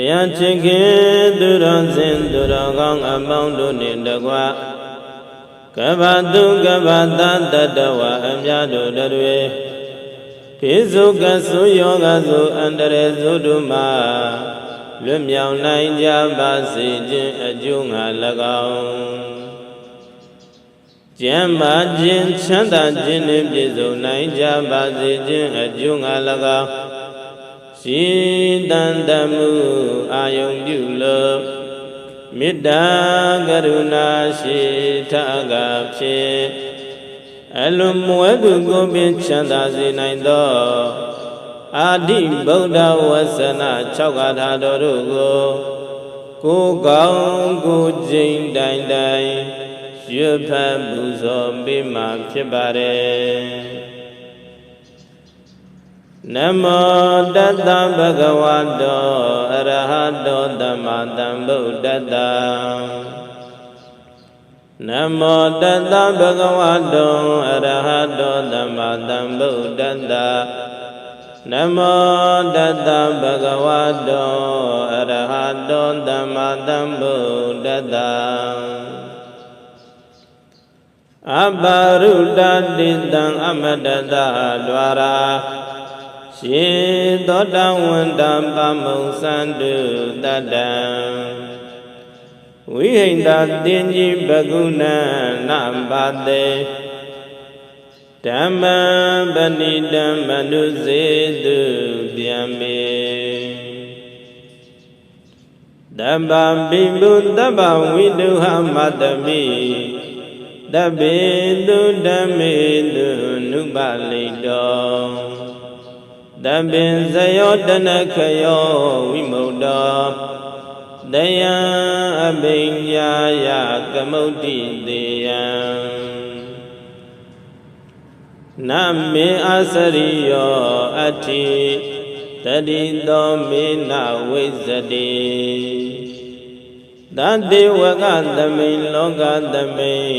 တရားချစ်ခင်သူတော်စင်သူတော်ကောင်းအပေါင်းတို့နှင့်တကွကဗ္ဗတုကဗ္ဗတတတဝအမြတ်တို့တွေပိစုကဆုယောဂဆုအန္တရစုတို့မှာလွတ်မြောက်နိုင်ကြပါစေခြင်းအကျိုးငါ၎င်းကျမ်းမာခြင်းချမ်းသာခြင်းနှင့်ပြည့်စုံနိုင်ကြပါစေခြင်းအကျိုးငါ၎င်း ရှိတန်တမှုအာယုံပြုလို့မေတ္တာကရုဏာရှိထကဖြင့်အလုံးမွဲသူကိုပင်ချမ်းသာစေနိုင်သောအာတိဗုဒ္ဓဝဆနာ6ဂါထာတော်တို့ကိုကိုယ်ကောင်းကိုကျိန်တိုင်တိုင်ရွတ်ဖတ်ပူဇော်ပေးမှာဖြစ်ပါတယ် နမောတတဗုဒ္ဓဝါတောအရဟတောသမ္မာသမ္ဗုဒ္ဓတ္တနမောတတဗုဒ္ဓဝါတောအရဟတောသမ္မာသမ္ဗုဒ္ဓတ္တနမောတတဗုဒ္ဓဝါတောအရဟတောသမ္မာသမ္ဗုဒ္ဓတ္တအပါရုတ္တိတံအမတတဒွာရာ ရှင်သောတဝန္တပမုံစန္တုတတ္တံဝိဟိန္တာတင်ကြီးဘဂုဏနပါတေဓမ္မပဏိတံမနုစေတုဗျံမေတဗ္ဗပိဘုတဗ္ဗဝိတုဟမတမိတပိတုဓမ္မေတုနုပလိတော တပိဇယောတနခယောဝိမု ක්ත တယံအဘိညာယကမုတ်တိတေယံနမေအစရိယောအတ္တိတတိတောမေနဝိဇတိတတေဝကသမိန်လောကသမိန်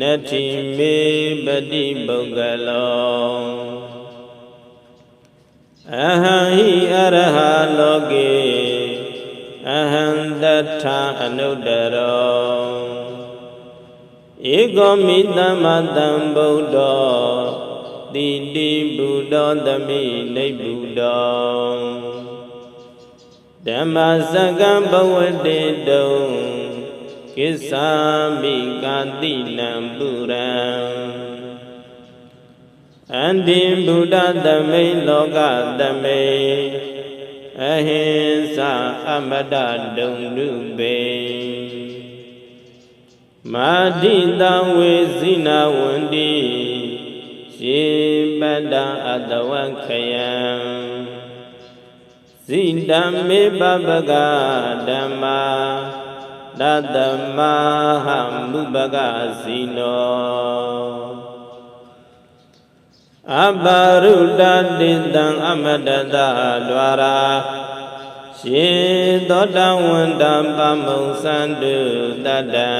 နတ္ထိမေပတိပုဂ္ဂလော အဟံဟိအရဟလောကေအဟံတထာအနုတ္တရောဧကောမိတမ္မတံဗုဒ္ဓောတိတိဘုဒ္ဓောသမိနိဗ္ဗုဒ္ဓောဓမ္မစကံဘဝတေတုံကိစ္ဆာမိကာတိနံပုရံ အန္တိဘုဒ္ဓသမိန်လောကသမိန်အဟိဉ္စာအမတဒုံနုပေမာတိတံဝေဇိနာဝန္တိရှေပတ္တအတဝခယံဇိတံမေပပကဓမ္မာတတမဟမုပကဇိနော အပါရုတတိတံအမတတဒွာရာရှင်သောတဝန္တပမုံစန္တုတတံ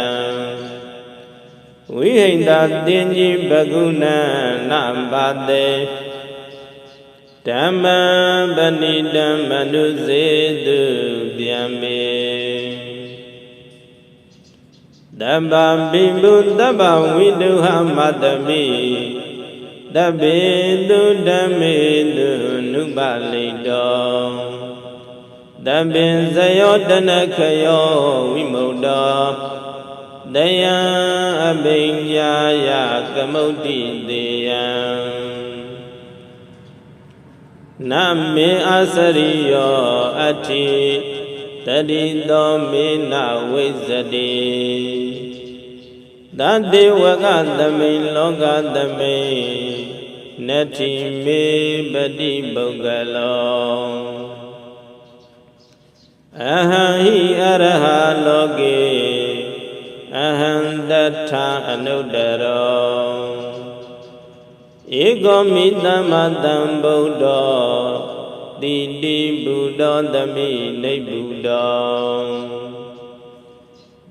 ဝိဟိန္တာတင်ကြီးဘဂုဏနပါတေဓမ္မပဏိတံမနုစေတုဗျံမေတဗ္ဗပိဘုတဗ္ဗဝိတုဟမတမိ တပိတုဓမ္မေတုနုပလိတောတပိဇယောတနခယောဝိမု ක්ත တယံအဘိညာယကမုတ်တိတေယံနမေအစရိယောအတ္တိတတိတောမေနဝိဇ္ဇတိ တတေဝကသမိန်လောကသမိန်နတ္ထိမေပတိပုဂ္ဂလောအဟံဟိအရဟလောကေအဟံတထာအနုတ္တရောဧကောမိတမ္မတံဗုဒ္ဓောတိတိဘုဒ္ဓောသမိနိဗ္ဗုဒ္ဓော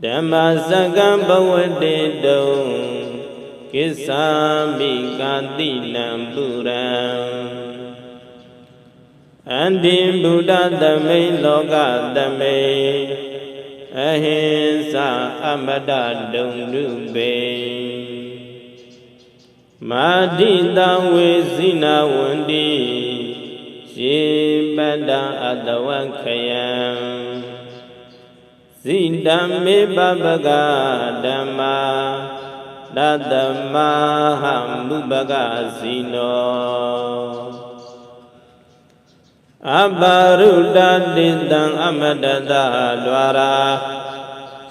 ဓမ္မစကံဘဝတေတုံကိစ္ဆာမိကာတိနံပုရံအန္တိဗုဒ္ဓသမိန်လောကသမိန်အဟိဉ္စာအမတဒုံနုပေမာတိတံဝေဇိနာဝန္တိရေပတ္တအတဝခယံ ဇိတံမေပပကဓမ္မာတတမဟမုပကဇိနောအပါရုတတိတံအမတတလွာရာ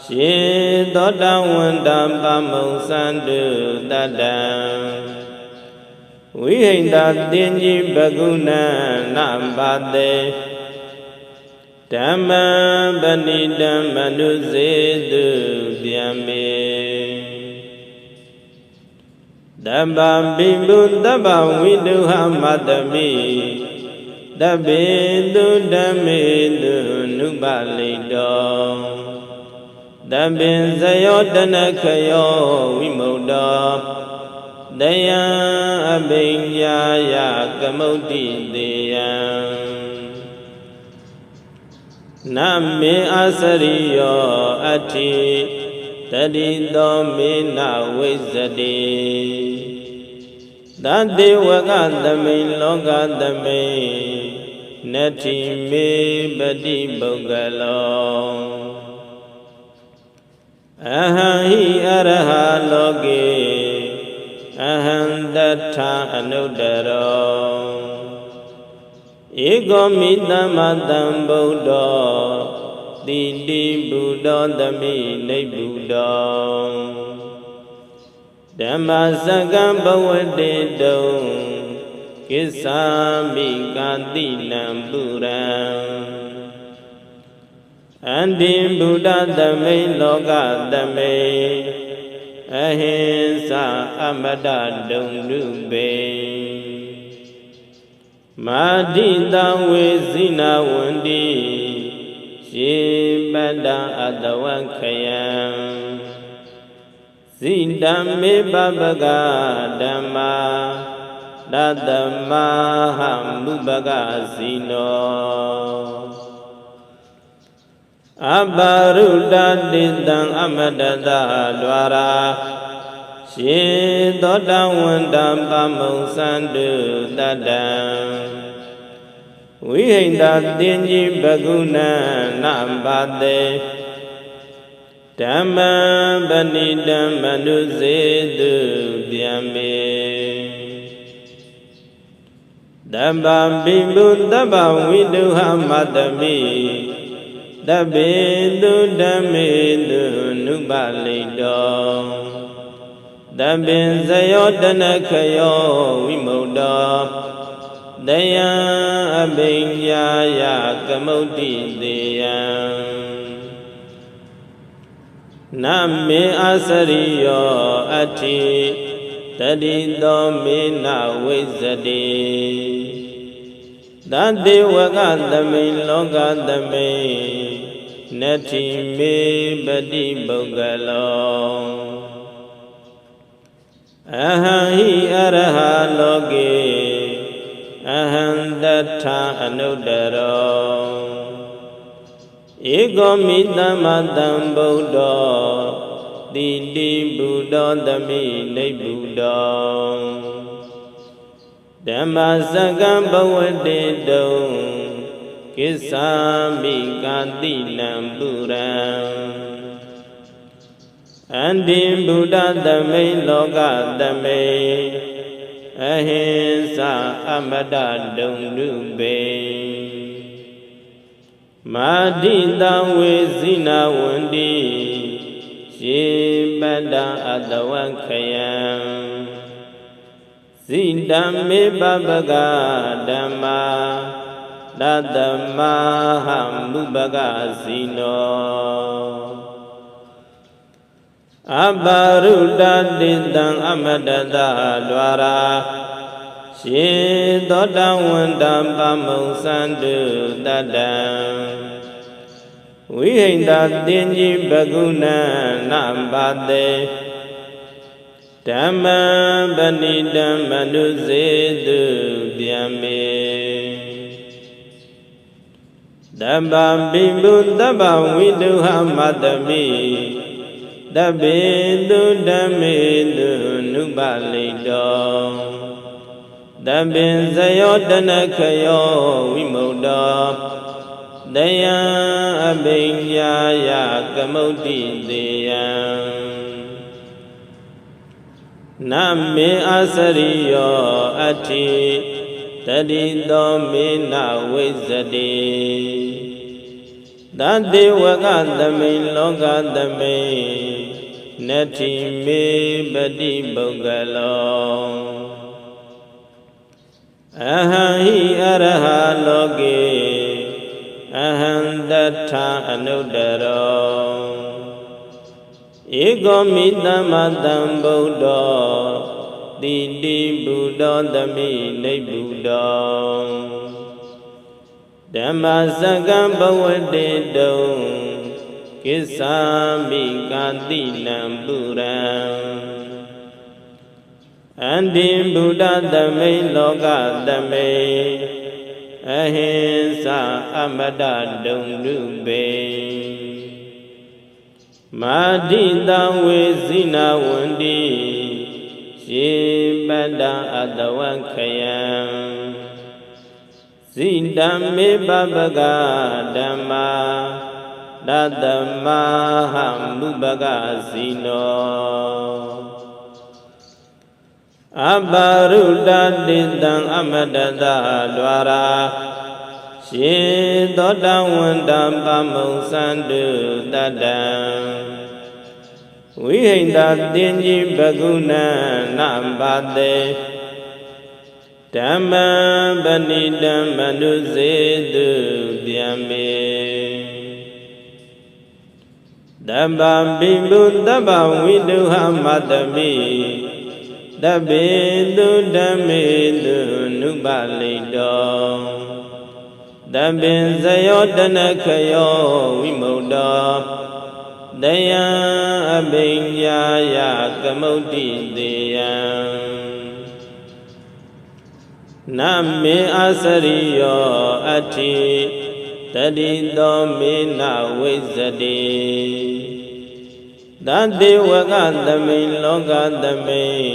ရှင်သောတဝန္တပမုံစန္တုတတံဝိဟိန္တာတင်ကြီးဘဂုဏနပါတေ ဓမ္မပဏိတံမနုစေတုဗျံမေတဗ္ဗပိပုတဗ္ဗဝိတုဟမတမိတပေတုဓမ္မေတုနုပလိတောတပင်ဇယောတနခယောဝိမု ക്ത တယံအဘိညာယကမုတ်တိတေယံ နမေအစရိယောအတ္ထိတတိတောမေနဝိဇ္ဇတိတတေဝကသမိန်လောကသမိန်နတ္ထိမေပတိပုဂ္ဂလောအဟံဟိအရဟလောကေအဟံတထာအနုတ္တရော ဧကောမိတမတံဗုဒ္ဓောတိတိဘုဒ္ဓောသမိနိဗ္ဗုဒ္ဓောဓမ္မစကံဘဝတေတုံကိစ္ဆာမိကာတိနံပုရံအန္တိဘုဒ္ဓသမိန်လောကသမိန်အဟိဉ္စာအမတဒုံနုပေ မာတိတံဝေဇိနာဝန္တိရေပတ္တအတဝခယံဇိတံမေပပကဓမ္မာတတမဟမုပကဇိနောအပါရုတတိတံအမတတလွာရာ ရှင်သောတဝန္တပမုံစန္တုတတံဝိဟိန္တာတင်ကြီးဘဂုဏနပါတေဓမ္မပဏိတံမနုစေတုဗျံမေတဗ္ဗပိပုတဗ္ဗဝိတုဟမတမိတပေတုဓမ္မေတုနုပလိတော တပင်ဇယောတနခယောဝိမု ക്ത တယံအဘိညာယကမုတ်တိတေယံနမေအစရိယောအတ္ထိတတိတောမေနဝိဇ္ဇတိတတေဝကသမိန်လောကသမိန်နတ္ထိမေပတိပုဂ္ဂလော အဟံဟိအရဟလောကေအဟံတထာအနုတ္တရောဧကောမိတမတံဗုဒ္ဓောတိတိဘုဒ္ဓောသမိနိဗ္ဗုဒ္ဓောဓမ္မစကံဘဝတေတုံကိစ္ဆာမိကာတိနံပုရံ အန္တိဗုဒ္ဓသမိန်လောကသမိန်အဟိဉ္စာအမတဒုံနုပေမာတိတံဝေဇိနာဝန္တိရေပတ္တအတဝခယံဇိတံမေပပကဓမ္မာတတမဟမုပကဇိနော အပါရုတတိတံအမတတလွာရာရှင်သောတဝန္တပမုံစန္တုတတံဝိဟိန္တာတင်ကြီးဘဂုဏနပါတေဓမ္မပဏိတံမနုစေတုဗျံမေတဗ္ဗပိပုတဗ္ဗဝိတုဟမတမိ တဗ္ဗေတုဓမ္မေတုနုပလိတောတဗ္ဗင်ဇယောတနခယောဝိမု ക്ത တယံအဘိညာယကမုတ်တိတေယံနမေအစရိယောအတ္တိတတိသောမေနဝိဇတိတတေဝကသမိန်လောကသမိန် နတ္ထိမေပတိပုဂ္ဂလောအဟံဟိအရဟလောကေအဟံတထာအနုတ္တရောဧကောမိတမတံဗုဒ္ဓောတိတိဘုဒ္ဓောသမိနိဗ္ဗုဒ္ဓောဓမ္မစကံဘဝတေတုံ ကိစ္ဆာမိကာတိနံပုရံအန္တိဘုဒ္ဓသမိလောကသမိအဟိဉ္စာအမတဒုံလူပေမာတိတံဝေဇိနာဝန္တိရေပတ္တအတဝခယံဇိတံမေပပကဓမ္မာ တတမဟမုပကဇိနောအပါရုတတိတံအမတတဒွာရာရှင်သောတဝန္တပမုံစန္တုတတံဝိဟိန္တာတင်ကြီးဘဂုဏနဘာတေဓမ္မပဏိတံမနုစေတုဗျံမေ တဗ္ဗပိဘုတဗ္ဗဝိတုဟမတမိတပေတုဓမ္မေတုနုပလိတောတပင်ဇယောတနခယောဝိမု ക്ത တယံအဘိညာယကမုတ်တိတေယံနမေအစရိယောအတ္တိ တတိသောမေနဝိဇ္ဇတိတတေဝကသမိန်လောကသမိန်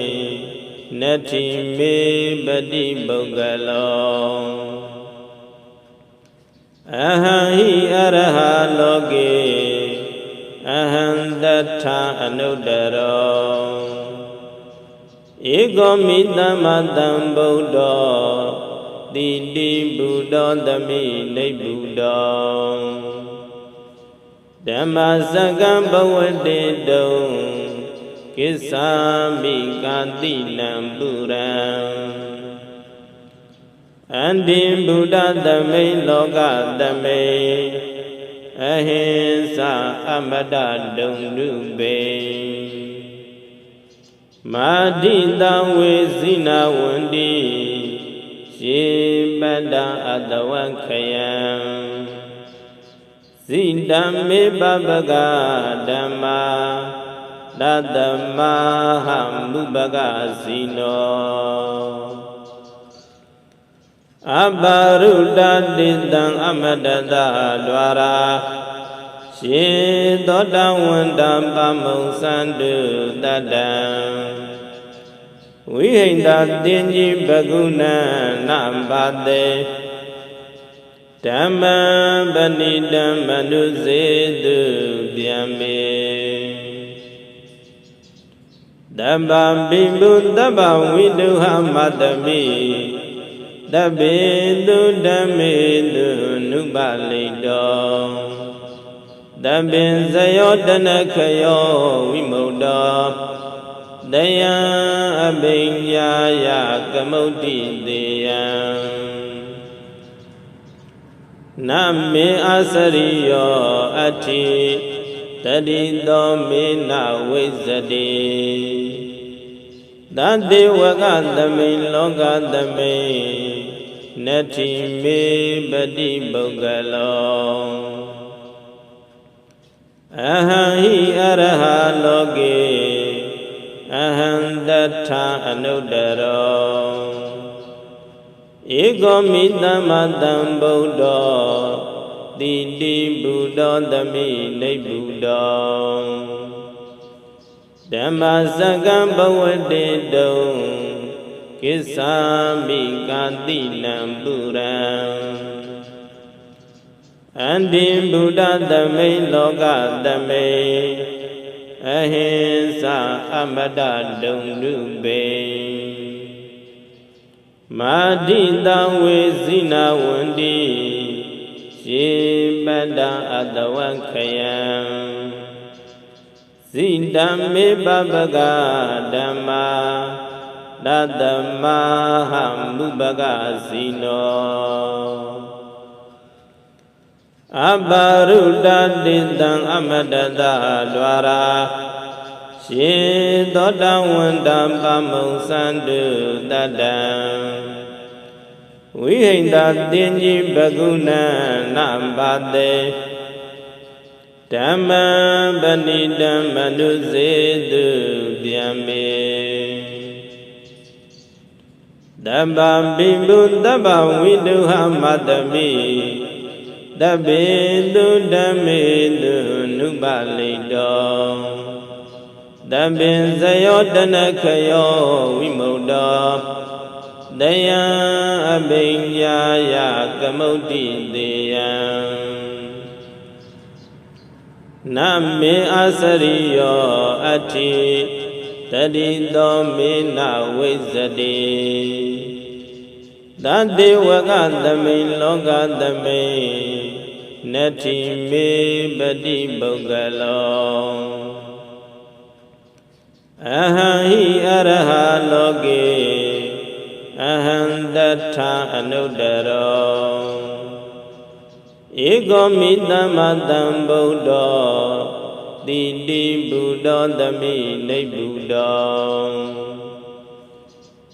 နတ္ထိမေပတိပုဂ္ဂလောအဟံဟိအရဟလောကေအဟံတထာအနုတ္တရောဧကောမိတမတံဗုဒ္ဓော တိတိဘုဒ္ဓောသမိနိဗ္ဗုဒ္ဓောဓမ္မစကံဘဝတေတုံကိစ္ဆာမိကာတိနံပုရံအန္တိဘုဒ္ဓသမိန်လောကသမိန်အဟိဉ္စာအမတဒုံလူပေမာတိတံဝေဇိနာဝန္တိ ရေပတ္တအတဝခယံဇိတံမေပပကဓမ္မာတတမဟမုပကစီနောအပါရုတတိတံအမတတဒွာရာရှင်သောတဝန္တပမုံစန္တုတတံ ဝိဟိန္တာတင်ကြီးဘဂုဏနဘာတေဓမ္မပဏိတံမနုစေတုဗျံမေတဗ္ဗပိပုတဗ္ဗဝိတုဟမတမိတပေတုဓမ္မေတုနုပလိတောတပင်ဇယောတနခယောဝိမု ക്ത တ ယံအဘိညာယကမုတ်တိတေယံနမေအစရိယောအတ္တိတတိသောမေနဝိဇ္ဇတိတတေဝကသမိန်လောကသမိန်နတ္ထိမေပတိပုဂ္ဂလောအဟံဟိအရဟလောကေ အဟံတထာအနုတ္တရောဧကောမိတမတံဗုဒ္ဓောတိတိဘုဒ္ဓောသမိနိဗ္ဗုတောဓမ္မစကံဘဝတေတုံကိစ္ဆာမိကာတိနံပုရံအန္တိဘုဒ္ဓသမိလောကသမိ အဟိသအမတဒုံနုပေမာတိတံဝေဇိနာဝန္တိရေပတ္တအတဝခယံဇိတံမေပပကဓမ္မာတတမဟမုပကဇိနော အပရုဒ္ဒတိတံအမတတလွာရာရှင်သောတဝန္တပမုံစန္တုတတံဝိဟိန္တာတင်ကြီးဘဂုဏနဘာတေဓမ္မပဏိတံမနုစေတုဗျံမေတဗ္ဗပိဘုတဗ္ဗဝိတုဟမတမိ တပိတုဓမ္မေတုနုပလိတောတပင်ဇယောတနခယောဝိမု ക്ത တယံအဘိညာယကမုတ်တိတေယံနမေအစရိယောအတ္တိတတိသောမေနဝိဇတိတတေဝကသမိန်လောကသမိန် နတ္ထိမေပတိပုဂ္ဂလောအဟံဟိအရဟလောကေအဟံတထာအနုတရောဧကောမိတမတံဗုဒ္ဓောတိတိဘုဒ္ဓောသမိနိဗ္ဗုတော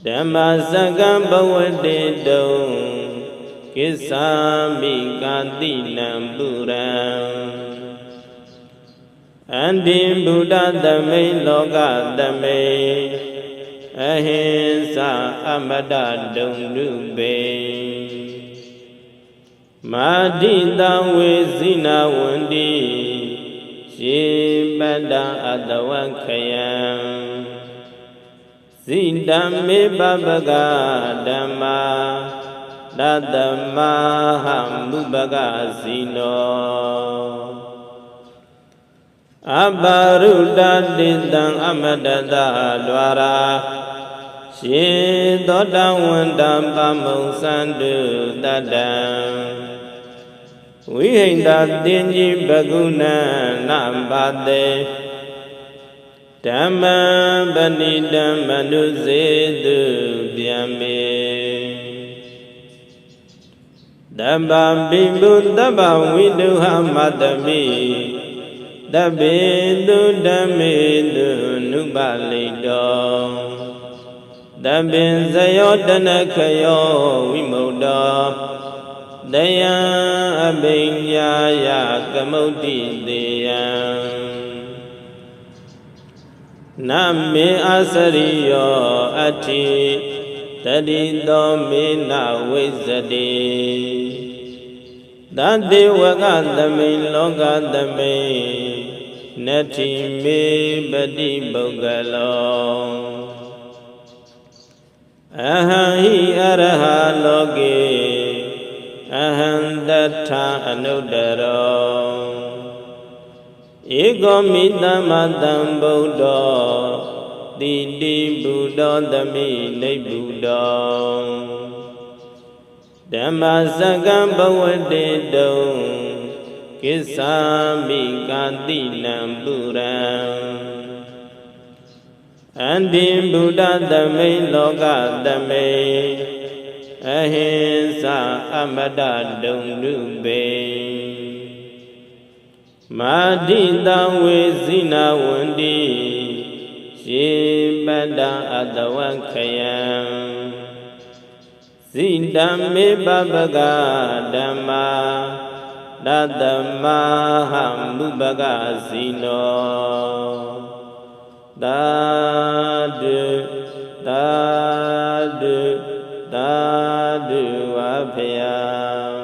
ဓမ္မစကံဘဝတေတုံ ကိစ္ဆာမိကာတိနံပုရံအန္တိဘုဒ္ဓသမိလောကသမိအဟိသအမတဒုံနုပေမာတိတံဝေဇိနာဝန္တိရေပတ္တအတဝခယံဇိတံမေပပကဓမ္မာ တတမဟမုပကဇိနောအပရုဒ္ဒတိတံအမတတလွာရာရှင်သောတဝန္တပမုံစန္တုတတံဝိဟိန္တာတင်ကြီးဘဂုဏနဘာတေဓမ္မပဏိတံမနုစေတုဗျံမေ တဗ္ဗပိဘုတဗ္ဗဝိတုဟမတမိတပိတုဓမ္မေတုနုပလိတောတပင်ဇယောတနခယောဝိမု ക്ത တယံအဘိညာယကမုတ်တိတေယံနမေအစရိယောအတ္တိတတိသောမေနဝိဇတိ တတေဝကသမိန်လောကသမိန်နတ္ထိမေပတိပုဂ္ဂလောအဟံဟိအရဟလောကေအဟံတထာအနုတ္တရောဧကောမိတမတံဗုဒ္ဓောတိတိဘုဒ္ဓောသမိနိဗ္ဗုတောဓ မ္မစကံဘဝတေတုံကိစ္ဆာမိကာတိနံပုရံအန္တိဘုဒ္ဓသမိန်လောကသမိန်အဟိသအမတဒုံနုပေမာတိတံဝေဇိနာဝန္တိရေပတ္တအတဝခယံ ဇိတံမေပပကဓမ္မာတတမဟမုပကဇိနောသာဓုသာဓုသာဓုဝဖယာ